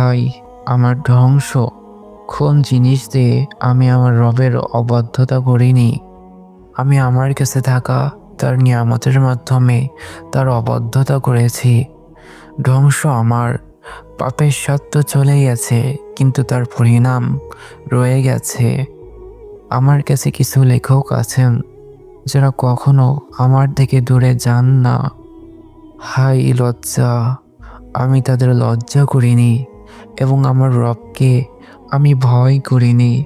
High আমার ধ্বংস। কোন জিনিস দিয়ে আমি আমার রবের অবাধ্যতা করিনি? আমি আমার কাছে থাকা, তার নিয়ামতের মাধ্যমে তার অবাধ্যতা করেছি। ধ্বংস আমার। পাপের তো চলে গেছে কিন্তু তার পরিণাম রয়ে গেছে। আমার কাছে কিছু লেখক আছেন, যারা কখনো আমার থেকে দূরে যান না। হাই লজ্জা, আমি তাদের লজ্জা করিনি। এবং আমার রবকে আমি ভয় করিনি।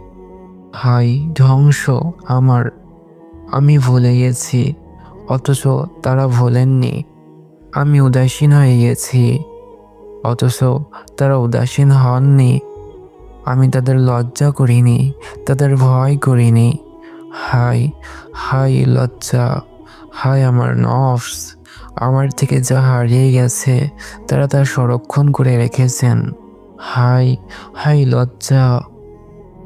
হাই, ধ্বংস আমার। আমি ভুলে গেছি, অথচ তারা ভোলেননি। আমি উদাসীন হয়ে গেছি, অথচ তারা উদাসীন হননি। আমি তাদের লজ্জা করিনি, তাদের ভয় করিনি। হাই হাই লজ্জা, হাই আমার নফস। আমার থেকে যা হারিয়ে গেছে, তারা তা সংরক্ষণ করে রেখেছেন। হাই হাই লজ্জা।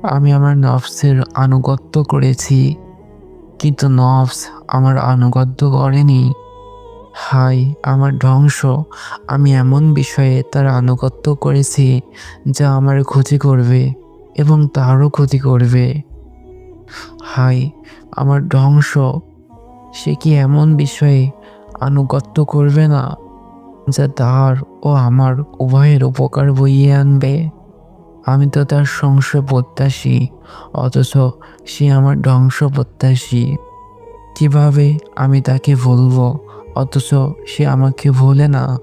আমি আমার নফসের আনুগত্য করেছি, কিন্তু নফস আমার আনুগত্য করেনি। হাই, আমার ধ্বংস। আমি এমন বিষয়ে তার আনুগত্য করেছি, যা আমার ক্ষতি করবে এবং তারও ক্ষতি করবে। হাই, আমার ধ্বংস। সে কি এমন বিষয়ে আনুগত্য করবে না? যা তার ও আমার উভয়ের উপকার বইয়ে আনবে। আমি তো তার সংশয় প্রত্যাশী, অথচ সে আমার ধ্বংস প্রত্যাশী। কীভাবে আমি তাকে ভুলবো, অথচ সে আমাকে ভুলে না?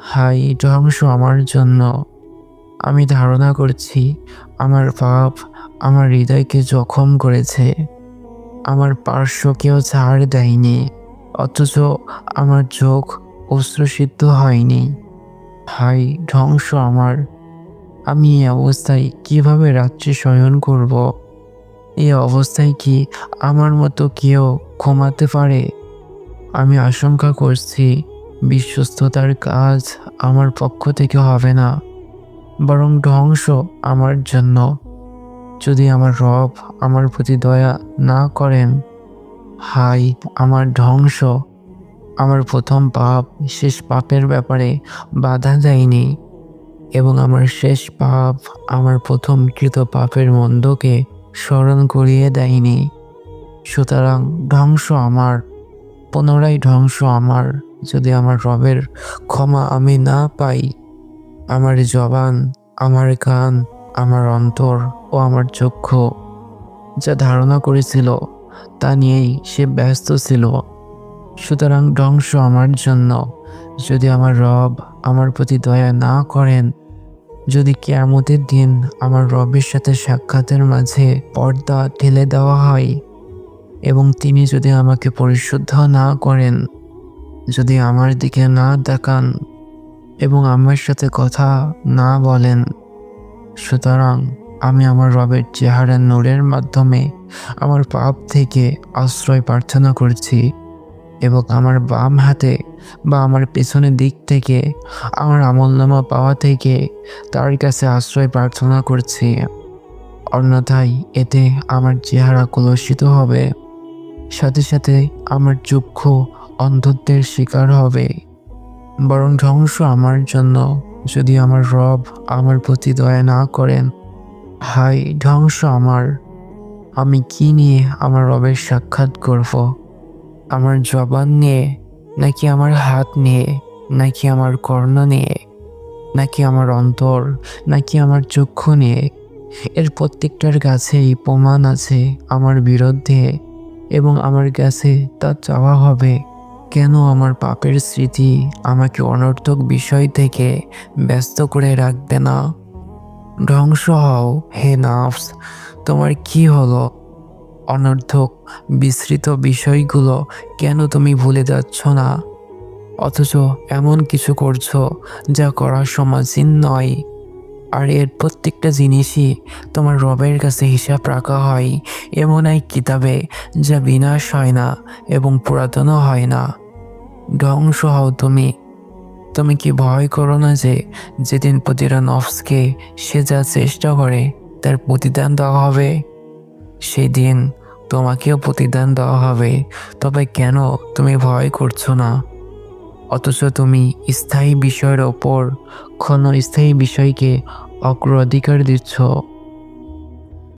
হাই, ধ্বংস আমার জন্য। আমি ধারণা করছি, আমার পাপ আমার হৃদয়কে জখম করেছে। আমার পার্শ্বকেও ছাড় দেয়নি, অথচ আমার চোখ অশ্রুসিদ্ধ হয়নি। হাই, ধ্বংস আমার। আমি এই অবস্থায় কীভাবে রাত্রে শয়ন করব? এই অবস্থায় কি আমার মতো কেউ ঘুমাতে পারে? আমি আশঙ্কা করছি, বিশ্বস্ততার কাজ আমার পক্ষ থেকে হবে না, বরং ধ্বংস আমার জন্য। যদি আমার রব আমার প্রতি দয়া না করেন, হাই, আমার ধ্বংস আমার প্রথম পাপ, শেষ পাপের ব্যাপারে বাধা দেয়নি এবং আমার শেষ পাপ, আমার প্রথম কৃত পাপের মন্দকে স্মরণ করিয়ে দেয়নি। সুতরাং ধ্বংস আমার, পুনরায় ধ্বংস আমার। যদি আমার রবের ক্ষমা আমি না পাই, আমার জবান, আমার কান, আমার অন্তর ও আমার চক্ষু যা ধারণা করেছিল, তা নিয়েই সে ব্যস্ত ছিল। সুতরাং ধ্বংস আমার জন্য। যদি আমার রব আমার প্রতি দয়া না করেন, যদি কেয়ামতের দিন আমার রবের সাথে সাক্ষাতের মাঝে পর্দা ঢেলে দেওয়া হয়, এবং তিনি যদি আমাকে পরিশুদ্ধ না করেন, যদি আমার দিকে না দেখান এবং আমার সাথে কথা না বলেন, সুতরাং আমি আমার রবের চেহারার নূরের মাধ্যমে আমার পাপ থেকে আশ্রয় প্রার্থনা করছি। এবং আমার বাম হাতে বা আমার পেছনের দিক থেকে, আমার আমলনামা পাওয়া থেকে তার কাছে আশ্রয় প্রার্থনা করছি। অন্যথায় এতে আমার চেহারা কলুষিত হবে। সাথে সাথে আমার চক্ষু অন্ধত্বের শিকার হবে। বরং ধ্বংস আমার জন্য। যদি আমার রব আমার প্রতি দয়া না করেন হাই ধ্বংস আমার। আমি কি নিয়ে আমার রবের সাক্ষাৎ করব? আমার জবান নিয়ে, নাকি আমার হাত নিয়ে, নাকি আমার কর্ণ নিয়ে, নাকি আমার অন্তর, নাকি আমার চক্ষু নিয়ে। এর প্রত্যেকটার কাছেই প্রমাণ আছে আমার বিরুদ্ধে, এবং আমার কাছে তা চাওয়া হবে। কেন আমার পাপের স্মৃতি আমাকে অনর্থক বিষয় থেকে ব্যস্ত করে রাখবে না? ধ্বংস হও, হে নাফস! তোমার কি হলো? অনর্থক বিস্তৃত বিষয়গুলো কেন তুমি ভুলে যাচ্ছ না? অথচ এমন কিছু করছ যা করা সমাজীন নয়। আর এর প্রত্যেকটা জিনিসই তোমার রবের কাছে হিসাব রাখা হয়, এমন এক কিতাবে যা বিনাশ হয় না এবং পুরাতনও হয় না। ধ্বংস হও তুমি। তুমি কি ভয় করো না যে যেদিন প্রতিটা নফসকে সে যা চেষ্টা করে তার প্রতিদান দেওয়া হবে? সেই দিন তোমাকেও প্রতিদান দেওয়া হবে, তবে কেন তুমি ভয় করছ না? অথচ তুমি স্থায়ী বিষয়ের ওপর, ক্ষণস্থায়ী বিষয়কে অগ্রাধিকার দিচ্ছ।